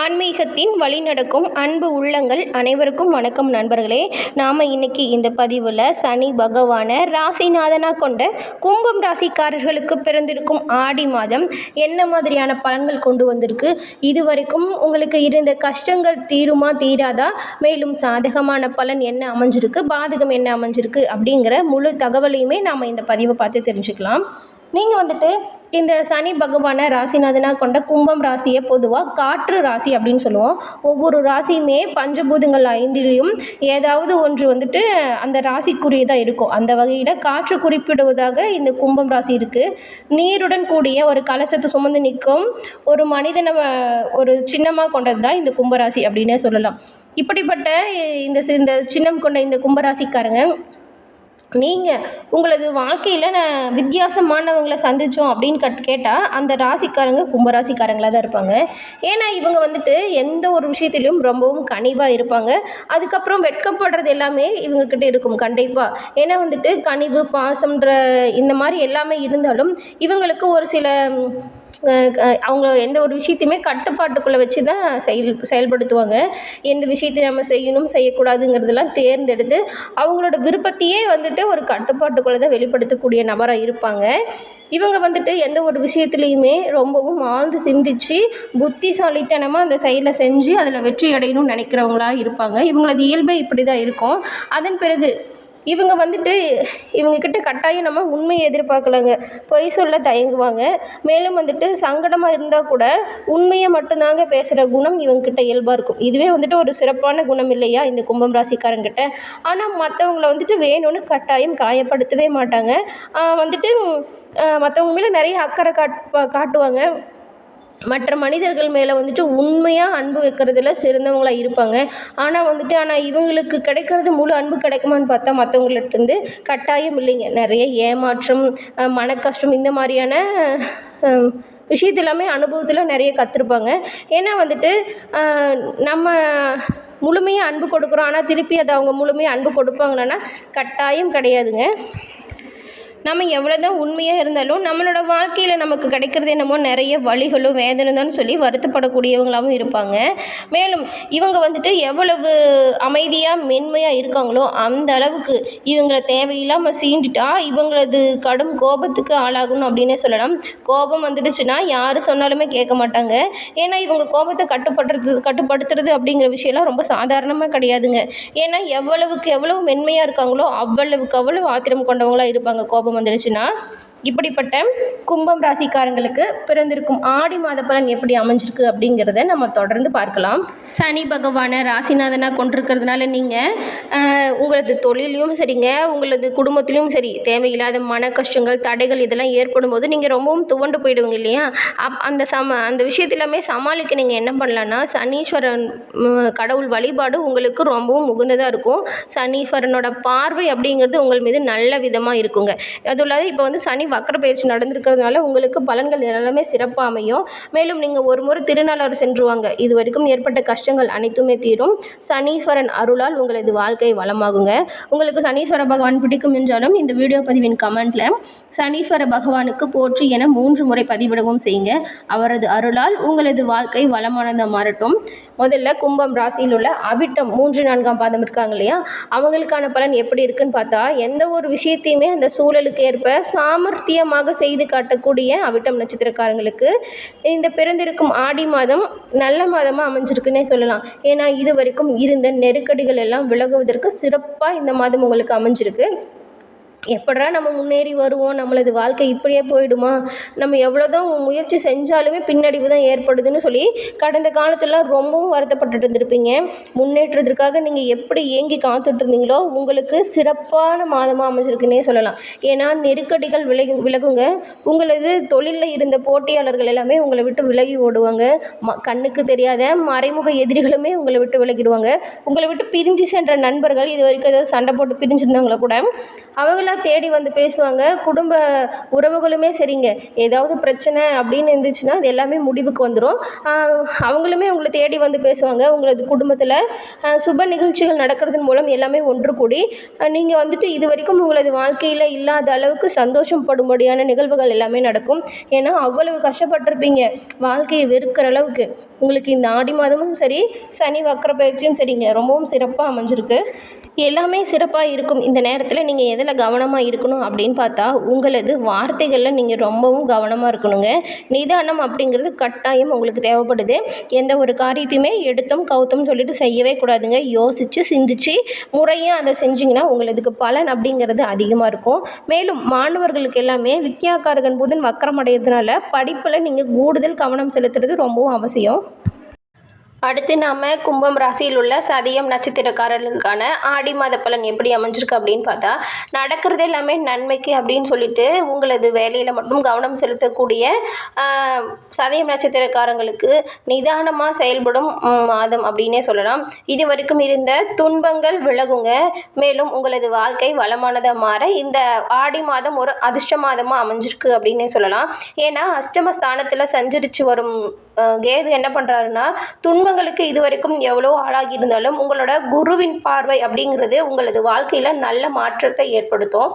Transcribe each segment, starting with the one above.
ஆன்மீகத்தின் வழிநடக்கும் அன்பு உள்ளங்கள் அனைவருக்கும் வணக்கம் நண்பர்களே. நாம் இன்னைக்கு இந்த பதிவில் சனி பகவானை ராசிநாதனாக கொண்ட கும்பம் ராசிக்காரர்களுக்கு பிறந்திருக்கும் ஆடி மாதம் என்ன மாதிரியான பலன்கள் கொண்டு வந்திருக்கு? இது வரைக்கும் உங்களுக்கு இருந்த கஷ்டங்கள் தீருமா தீராதா? மேலும் சாதகமான பலன் என்ன அமைஞ்சிருக்கு? பாதகம் என்ன அமைஞ்சிருக்கு? அப்படிங்கிற முழு தகவலையுமே நாம் இந்த பதிவை பார்த்து தெரிஞ்சுக்கலாம். நீங்கள் வந்துட்டு இந்த சனி பகவானை ராசிநாதனாக கொண்ட கும்பம் ராசியை பொதுவாக காற்று ராசி அப்படின்னு சொல்லுவோம். ஒவ்வொரு ராசியுமே பஞ்சபூதங்கள் ஐந்திலையும் ஏதாவது ஒன்று வந்துட்டு அந்த ராசிக்குரியதாக இருக்கும். அந்த வகையில் காற்று குறிப்பிடுவதாக இந்த கும்பம் ராசி இருக்குது நீருடன் கூடிய ஒரு கலசத்தை சுமந்து நிற்கும் ஒரு மனிதனை ஒரு சின்னமாக கொண்டது தான் இந்த கும்பராசி அப்படின்னே சொல்லலாம். இப்படிப்பட்ட இந்த சி- இந்த சின்னம் கொண்ட இந்த கும்பராசிக்காரங்க நீங்கள் உங்களது வாழ்க்கையில் நான் வித்தியாசமானவங்களை சந்தித்தோம் அப்படின்னு கட் கேட்டால் அந்த ராசிக்காரங்க கும்பராசிக்காரங்களாக தான் இருப்பாங்க. ஏன்னா இவங்க வந்துட்டு எந்த ஒரு விஷயத்திலையும் ரொம்பவும் கனிவாக இருப்பாங்க. அதுக்கப்புறம் வெட்கப்படுறது எல்லாமே இவங்கக்கிட்ட இருக்கும் கண்டிப்பாக ஏன்னா வந்துட்டு கனிவு பாசம்ன்ற இந்த மாதிரி எல்லாமே இருந்தாலும் இவங்களுக்கு ஒரு சில அவங்க எந்த ஒரு விஷயத்தையுமே கட்டுப்பாட்டுக்குள்ளே வச்சு தான் செயல் செயல்படுத்துவாங்க. எந்த விஷயத்தை நம்ம செய்யணும் செய்யக்கூடாதுங்கிறதெல்லாம் தேர்ந்தெடுத்து அவங்களோட விருப்பத்தையே வந்துட்டு ஒரு கட்டுப்பாட்டுக்குள்ளே தான் வெளிப்படுத்தக்கூடிய நபராக இருப்பாங்க. இவங்க வந்துட்டு எந்த ஒரு விஷயத்துலையுமே ரொம்பவும் ஆழ்ந்து சிந்திச்சு புத்திசாலித்தனமாக அந்த செயலை செஞ்சு அதில் வெற்றி அடையணும்னு நினைக்கிறவங்களாக இருப்பாங்க. இவங்களது இயல்பே இப்படி தான் இருக்கும். அதன் பிறகு இவங்க வந்துட்டு இவங்கக்கிட்ட கட்டாயம் நம்ம உண்மையை எதிர்பார்க்கலாங்க. பொய் சொல்ல தயங்குவாங்க. மேலும் வந்துட்டு சங்கடமாக இருந்தால் கூட உண்மையை மட்டும்தாங்க பேசுகிற குணம் இவங்கக்கிட்ட இயல்பாக இருக்கும். இதுவே வந்துட்டு ஒரு சிறப்பான குணம் இல்லையா இந்த கும்பம் ராசிக்காரங்கிட்ட. ஆனால் மற்றவங்கள வந்துட்டு வேணும்னு கட்டாயம் காயப்படுத்தவே மாட்டாங்க. வந்துட்டு மற்றவங்க மேலே நிறைய அக்கறை காட் காட்டுவாங்க. மற்ற மனிதர்கள் மேலே வந்துட்டு உண்மையாக அன்பு வைக்கிறதுல சிறந்தவங்களாக இருப்பாங்க. ஆனால் வந்துட்டு ஆனால் இவங்களுக்கு கிடைக்கிறது முழு அன்பு கிடைக்குமான்னு பார்த்தா மற்றவங்கள்ட்டேருந்து கட்டாயம் இல்லைங்க. நிறைய ஏமாற்றம் மனக்கஷ்டம் மன கஷ்டம் இந்த மாதிரியான விஷயத்து எல்லாமே அனுபவத்தில் நிறைய கற்றுருப்பாங்க ஏன்னா வந்துட்டு நம்ம முழுமையாக அன்பு கொடுக்குறோம். ஆனால் திருப்பி அதை அவங்க முழுமையாக அன்பு கொடுப்பாங்களான்னா கட்டாயம் கிடையாதுங்க. நம்ம எவ்வளோ தான் உண்மையாக இருந்தாலும் நம்மளோட வாழ்க்கையில் நமக்கு கிடைக்கிறது என்னமோ நிறைய வழிகளும் வேதனைதான் சொல்லி வருத்தப்படக்கூடியவங்களாகவும் இருப்பாங்க. மேலும் இவங்க வந்துட்டு எவ்வளவு அமைதியாக மென்மையாக இருக்காங்களோ அந்த அளவுக்கு இவங்களை தேவையில்லாமல் சீண்டுட்டா இவங்களது கடும் கோபத்துக்கு ஆளாகணும் அப்படின்னே சொல்லலாம். கோபம் வந்துடுச்சுன்னா யார் சொன்னாலுமே கேட்க மாட்டாங்க. ஏன்னா இவங்க கோபத்தை கட்டுப்படுறது கட்டுப்படுத்துறது அப்படிங்கிற விஷயம்லாம் ரொம்ப சாதாரணமாக கிடையாதுங்க. ஏன்னா எவ்வளவுக்கு எவ்வளவு மென்மையாக இருக்காங்களோ அவ்வளவுக்கு அவ்வளவு ஆத்திரம் கொண்டவங்களா இருப்பாங்க கோபம் வந்துடுச்சுன்னா இப்படிப்பட்ட கும்பம் ராசிக்காரங்களுக்கு பிறந்திருக்கும் ஆடி மாத பலன் எப்படி அமைஞ்சிருக்கு அப்படிங்கிறத நம்ம தொடர்ந்து பார்க்கலாம். சனி பகவானை ராசிநாதனாக கொண்டிருக்கிறதுனால நீங்கள் உங்களது தொழிலையும் சரிங்க உங்களது குடும்பத்திலையும் சரி தேவையில்லாத மன கஷ்டங்கள் தடைகள் இதெல்லாம் ஏற்படும் போது நீங்கள் ரொம்பவும் துவண்டு போயிடுவீங்க இல்லையா? அப் அந்த சம அந்த விஷயத்து சமாளிக்க நீங்கள் என்ன பண்ணலான்னா சனீஸ்வரன் கடவுள் வழிபாடு உங்களுக்கு ரொம்பவும் உகந்ததாக இருக்கும். சனீஸ்வரனோட பார்வை அப்படிங்கிறது உங்கள் மீது நல்ல விதமாக இருக்குங்க. அதுவும் இல்லாத இப்போ வந்து சனி வக்கர பயிற்சி நடந்திருக்கிறதுனால உங்களுக்கு பலன்கள் எல்லாமே சிறப்பாக அமையும். மேலும் நீங்கள் ஒரு முறை திருநாளாறு சென்றுவாங்க இது வரைக்கும் ஏற்பட்ட கஷ்டங்கள் அனைத்துமே தீரும். சனீஸ்வரன் அருளால் உங்களது வாழ்க்கை வளமாகுங்க. உங்களுக்கு சனீஸ்வர பகவான் பிடிக்கும் என்றாலும் இந்த வீடியோ பதிவின் கமெண்ட்டில் சனீஸ்வர பகவானுக்கு போற்றி என மூன்று முறை பதிவிடவும் செய்யுங்க. அவரது அருளால் உங்களது வாழ்க்கை வளமானதாக மாறட்டும். முதல்ல கும்பம் ராசியில் உள்ள அவிட்டம் மூன்று நான்காம் பாதம் இருக்காங்க இல்லையா? அவங்களுக்கான பலன் எப்படி இருக்குன்னு பார்த்தா எந்த ஒரு விஷயத்தையுமே அந்த சூழலுக்கு ஏற்ப சாமர்த்தியமாக செய்து காட்டக்கூடிய அவிட்டம் நட்சத்திரக்காரங்களுக்கு இந்த பிறந்திருக்கும் ஆடி மாதம் நல்ல மாதமாக அமைஞ்சிருக்குன்னே சொல்லலாம். ஏன்னா இது வரைக்கும் இருந்த நெருக்கடிகள் எல்லாம் விலகுவதற்கு சிறப்பாக இந்த மாதம் உங்களுக்கு அமைஞ்சிருக்கு. எப்படா நம்ம முன்னேறி வருவோம்? நம்மளது வாழ்க்கை இப்படியே போயிடுமா? நம்ம எவ்வளோதான் முயற்சி செஞ்சாலுமே பின்னடைவு தான் ஏற்படுதுன்னு சொல்லி கடந்த காலத்துலலாம் ரொம்பவும் வருத்தப்பட்டுட்டு இருந்திருப்பீங்க. முன்னேற்றத்திற்காக நீங்கள் எப்படி ஏங்கி காத்துட்டு இருந்தீங்களோ உங்களுக்கு சிறப்பான மாதமாக அமைஞ்சிருக்குன்னே சொல்லலாம். ஏன்னா நெருக்கடிகள் விலகு விலகுங்க. உங்களது தொழிலில் இருந்த போட்டியாளர்கள் எல்லாமே உங்களை விட்டு விலகி ஓடுவாங்க. ம கண்ணுக்கு தெரியாத மறைமுக எதிரிகளுமே உங்களை விட்டு விலகிடுவாங்க. உங்களை விட்டு பிரிஞ்சு சென்ற நண்பர்கள் இது வரைக்கும் ஏதாவது சண்டை போட்டு பிரிஞ்சிருந்தாங்களா கூட அவங்கள எல்லாம் தேடி வந்து பேசுவாங்க. குடும்ப உறவுகளுமே சரிங்க. ஏதாவது பிரச்சனை அப்படின்னு இருந்துச்சுன்னா அது எல்லாமே முடிவுக்கு வந்துடும் அவங்களுமே உங்களை தேடி வந்து பேசுவாங்க. உங்களது குடும்பத்தில் சுப நிகழ்ச்சிகள் நடக்கிறதன் மூலம் எல்லாமே ஒன்று கூடி நீங்கள் வந்துட்டு இது வரைக்கும் உங்களது வாழ்க்கையில் இல்லாத அளவுக்கு சந்தோஷம் படும்படியான நிகழ்வுகள் எல்லாமே நடக்கும். ஏன்னா அவ்வளவு கஷ்டப்பட்டிருப்பீங்க. வாழ்க்கையை வெறுக்கிற அளவுக்கு. உங்களுக்கு இந்த ஆடி மாதமும் சரி சனி வக்கர பயிற்சியும் சரிங்க. ரொம்பவும் சிறப்பாக அமைஞ்சிருக்கு. எல்லாமே சிறப்பாக இருக்கும். இந்த நேரத்தில் நீங்கள் எதில் கவனமாக இருக்கணும் அப்படின்னு பார்த்தா உங்களது வார்த்தைகளில் நீங்கள் ரொம்பவும் கவனமாக இருக்கணுங்க. நிதானம் அப்படிங்கிறது கட்டாயம் உங்களுக்கு தேவைப்படுது. எந்த ஒரு காரியத்தையுமே எடுத்தும் கவுத்தும் சொல்லிட்டு செய்யவே கூடாதுங்க. யோசித்து சிந்திச்சு முறையாக அதை செஞ்சிங்கன்னா உங்களதுக்கு பலன் அப்படிங்கிறது அதிகமாக இருக்கும். மேலும் மாணவர்களுக்கு எல்லாமே வித்யாகாரகன் புதன் வக்கரம் அடையிறதுனால படிப்பில் நீங்கள் கூடுதல் கவனம் செலுத்துறது ரொம்பவும் அவசியம். அடுத்து நாம் கும்பம் ராசியில் உள்ள சதயம் நட்சத்திரக்காரர்களுக்கான ஆடி மாத பலன் எப்படி அமைஞ்சிருக்கு அப்படின்னு பார்த்தா நடக்கிறது எல்லாமே நன்மைக்கு அப்படின்னு சொல்லிட்டு உங்களது வேலையில் மட்டும் கவனம் செலுத்தக்கூடிய சதயம் நட்சத்திரக்காரங்களுக்கு நிதானமாக செயல்படும் மாதம் அப்படின்னே சொல்லலாம். இது வரைக்கும் இருந்த துன்பங்கள் விலகுங்க. மேலும் உங்களது வாழ்க்கை வளமானதாக மாற இந்த ஆடி மாதம் ஒரு அதிர்ஷ்ட மாதமாக அமைஞ்சிருக்கு அப்படின்னே சொல்லலாம். ஏன்னா அஷ்டம ஸ்தானத்தில் சஞ்சரித்து வரும் கேது என்ன பண்ணுறாருன்னா துன்பங்களுக்கு இது வரைக்கும் எவ்வளோ ஆளாகி இருந்தாலும் உங்களோட குருவின் பார்வை அப்படிங்கிறது உங்களது வாழ்க்கையில் நல்ல மாற்றத்தை ஏற்படுத்தும்.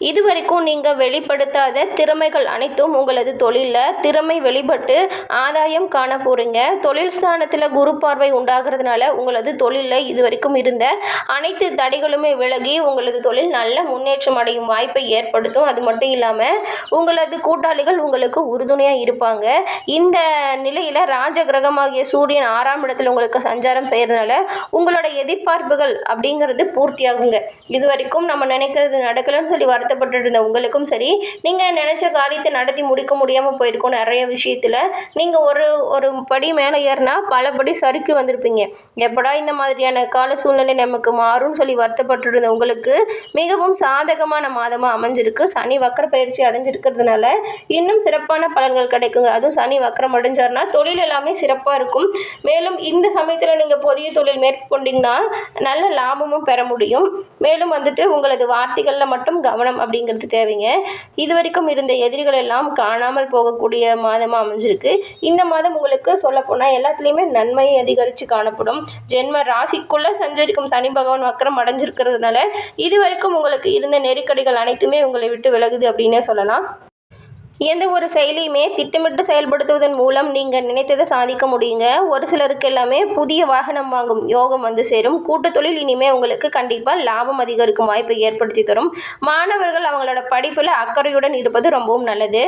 இது வரைக்கும் நீங்கள் வெளிப்படுத்தாத திறமைகள் அனைத்தும் உங்களது தொழிலில் திறமை வெளிப்பட்டு ஆதாயம் காண போகிறீங்க தொழில் ஸ்தானத்தில் குரு பார்வை உண்டாகிறதுனால உங்களது தொழிலில் இது வரைக்கும் இருந்த அனைத்து தடைகளுமே விலகி உங்களது தொழில் நல்ல முன்னேற்றம் அடையும் வாய்ப்பை ஏற்படுத்தும். அது மட்டும் இல்லாமல் உங்களது கூட்டாளிகள் உங்களுக்கு உறுதுணையாக இருப்பாங்க. இந்த நிலையில் ராஜ கிரகமாகிய சூரியன் ஆறாம் இடத்தில் உங்களுக்கு சஞ்சாரம் செய்கிறதுனால உங்களோட எதிர்பார்ப்புகள் அப்படிங்கிறது பூர்த்தியாகுங்க. இது வரைக்கும் நம்ம நினைக்கிறது நடக்கலைன்னு சொல்லி வர இருந்த உங்களுக்கும் சரி நீங்கள் நினச்ச காரியத்தை நடத்தி முடிக்க முடியாமல் போயிருக்கோம் நிறைய விஷயத்தில். நீங்கள் ஒரு ஒரு படி மேலே ஏறினா பல படி சறுக்கி வந்திருப்பீங்க. எப்படா இந்த மாதிரியான கால சூழ்நிலை நமக்கு மாறும்னு சொல்லி வருத்தப்பட்டு இருந்த உங்களுக்கு மிகவும் சாதகமான மாதமாக அமைஞ்சிருக்கு. சனி வக்கர பயிற்சி அடைஞ்சிருக்கிறதுனால இன்னும் சிறப்பான பலன்கள் கிடைக்குங்க. அதுவும் சனி வக்கரம் அடைஞ்சார்னா தொழில் எல்லாமே சிறப்பாக இருக்கும். மேலும் இந்த சமயத்தில் நீங்கள் புதிய தொழில் மேற்கொண்டீங்கன்னா நல்ல லாபமும் பெற முடியும். மேலும் வந்துட்டு உங்களது வார்த்தைகளில் மட்டும் கவனம் அப்படிங்கிறது தேவைங்க. இது வரைக்கும் இருந்த எதிரிகள் எல்லாம் காணாமல் போகக்கூடிய மாதமாக அமைஞ்சிருக்கு. இந்த மாதம் உங்களுக்கு சொல்லப்போனால் எல்லாத்துலேயுமே நன்மை அதிகரித்து காணப்படும். ஜென்ம ராசிக்குள்ளே சஞ்சரிக்கும் சனி பகவான் வக்கரம் அடைஞ்சிருக்கிறதுனால இது வரைக்கும் உங்களுக்கு இருந்த நெருக்கடிகள் அனைத்துமே உங்களை விட்டு விலகுது அப்படின்னே சொல்லலாம். எந்த ஒரு செயலையுமே திட்டமிட்டு செயல்படுத்துவதன் மூலம் நீங்கள் நினைத்ததை சாதிக்க முடியுங்க. ஒரு சிலருக்கு எல்லாமே புதிய வாகனம் வாங்கும் யோகம் வந்து சேரும். கூட்டத்தொழில் இனிமே உங்களுக்கு கண்டிப்பாக லாபம் அதிகரிக்கும் வாய்ப்பை ஏற்படுத்தி தரும். மாணவர்கள் அவங்களோட படிப்பில் அக்கறையுடன் இருப்பது ரொம்பவும் நல்லது.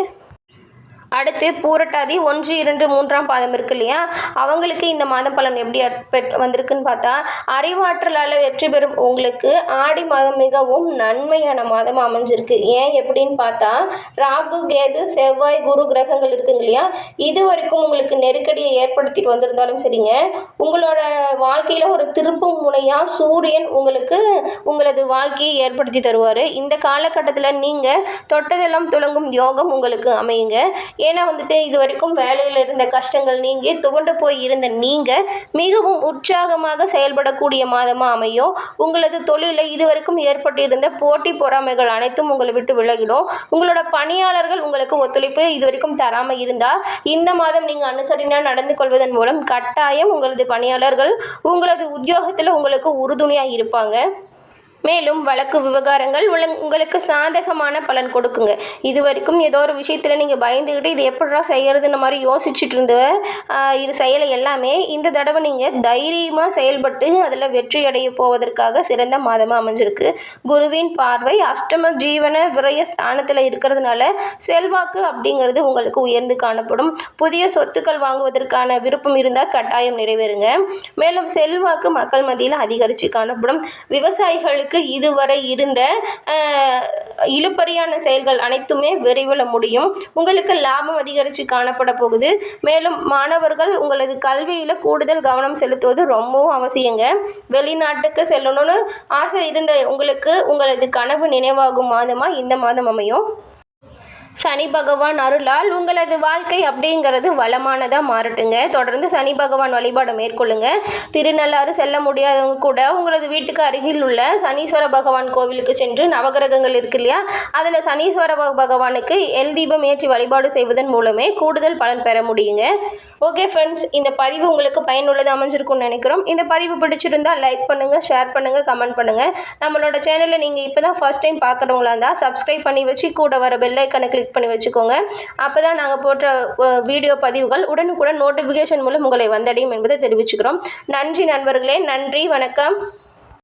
அடுத்து பூரட்டாதி ஒன்று இரண்டு மூன்றாம் பாதம் இருக்கு இல்லையா? அவங்களுக்கு இந்த மாத பலன் எப்படி அட்- பெட் வந்திருக்குன்னு பார்த்தா அறிவாற்றலால் வெற்றி பெறும் உங்களுக்கு ஆடி மாதம் மிகவும் நன்மையான மாதம் அமைஞ்சிருக்கு. ஏன் எப்படின்னு பார்த்தா ராகு கேது செவ்வாய் குரு கிரகங்கள் இருக்குங்க இல்லையா? இது வரைக்கும் உங்களுக்கு நெருக்கடியை ஏற்படுத்திட்டு வந்திருந்தாலும் சரிங்க. உங்களோட வாழ்க்கையில் ஒரு திருப்பு முனையாக சூரியன் உங்களுக்கு உங்களது வாழ்க்கையை ஏற்படுத்தி தருவார். இந்த காலகட்டத்தில் நீங்கள் தொட்டதெல்லாம் துளங்கும் யோகம் உங்களுக்கு அமையுங்க. ஏன்னா வந்துட்டு இது வரைக்கும் வேலையில் இருந்த கஷ்டங்கள் நீங்கி துவண்டு போய் இருந்த நீங்கள் மிகவும் உற்சாகமாக செயல்படக்கூடிய மாதமாக அமையும். உங்களது தொழிலில் இது வரைக்கும் ஏற்பட்டிருந்த போட்டி பொறாமைகள் அனைத்தும் உங்களை விட்டு விலகிடும். உங்களோட பணியாளர்கள் உங்களுக்கு ஒத்துழைப்பு இது வரைக்கும் தராமல் இருந்தால் இந்த மாதம் நீங்கள் அனுசரணையாக நடந்து கொள்வதன் மூலம் கட்டாயம் உங்களது பணியாளர்கள் உங்களது உத்தியோகத்தில் உங்களுக்கு உறுதுணையாக இருப்பாங்க. மேலும் வழக்கு விவகாரங்கள் உங்களுக்கு சாதகமான பலன் கொடுக்குங்க. இது வரைக்கும் ஏதோ ஒரு விஷயத்தில் நீங்கள் பயந்துக்கிட்டு இது எப்படா செய்கிறதுன்னு மாதிரி யோசிச்சுட்டு இருந்த இது செயலை எல்லாமே இந்த தடவை நீங்கள் தைரியமாக செயல்பட்டு அதில் வெற்றி அடைய போவதற்காக சிறந்த மாதமாக அமைஞ்சிருக்கு. குருவின் பார்வை அஷ்டம ஜீவன விரய ஸ்தானத்தில் இருக்கிறதுனால செல்வாக்கு அப்படிங்கிறது உங்களுக்கு உயர்ந்து காணப்படும். புதிய சொத்துக்கள் வாங்குவதற்கான விருப்பம் இருந்தால் கட்டாயம் நிறைவேறுங்க. மேலும் செல்வாக்கு மக்கள் மத்தியில் அதிகரித்து காணப்படும். விவசாயிகளுக்கு இதுவரை இருந்த இழுப்பறியான இழுபறியான செயல்கள் அனைத்துமே விரைவில் முடியும். உங்களுக்கு லாபம் அதிகரித்து காணப்பட போகுது. மேலும் மாணவர்கள் உங்களது கல்வியில் கூடுதல் கவனம் செலுத்துவது ரொம்பவும் அவசியங்க. வெளிநாட்டுக்கு செல்லணும்னு ஆசை இருந்த உங்களுக்கு உங்களது கனவு நினைவாகும் மாதமாக இந்த மாதம் அமையும்? சனி பகவான் அருளால் உங்களது வாழ்க்கை அப்படிங்கிறது வளமானதாக மாறட்டுங்க. தொடர்ந்து சனி பகவான் வழிபாடை மேற்கொள்ளுங்க. திருநள்ளாறு செல்ல முடியாதவங்க கூட உங்களது வீட்டுக்கு அருகில் உள்ள சனீஸ்வர பகவான் கோவிலுக்கு சென்று நவகிரகங்கள் இருக்கு இல்லையா? அதில் சனீஸ்வர பக- பகவானுக்கு எல் தீபம் ஏற்றி வழிபாடு செய்வதன் மூலமே கூடுதல் பலன் பெற முடியுங்க. ஓகே ஃப்ரெண்ட்ஸ் இந்த பதிவு உங்களுக்கு பயனுள்ளது அமைஞ்சிருக்கும்னு நினைக்கிறோம். இந்த பதிவு பிடிச்சிருந்தா லைக் பண்ணுங்கள் ஷேர் பண்ணுங்கள் கமெண்ட் பண்ணுங்கள் நம்மளோட சேனலில் நீங்கள் இப்போ தான் ஃபர்ஸ்ட் டைம் பார்க்குறவங்களா இருந்தால் சப்ஸ்கிரைப் பண்ணி வச்சு கூட வர பெல்லைக்கனை கிளிக் பண்ணி வச்சுக்கோங்க. அப்போ தான் நாங்கள் போட்ட வீடியோ பதிவுகள் உடனுக்குடன் நோட்டிஃபிகேஷன் மூலம் உங்களை வந்தடையும் என்பதை தெரிவிச்சுக்கிறோம். நன்றி நண்பர்களே நன்றி வணக்கம்.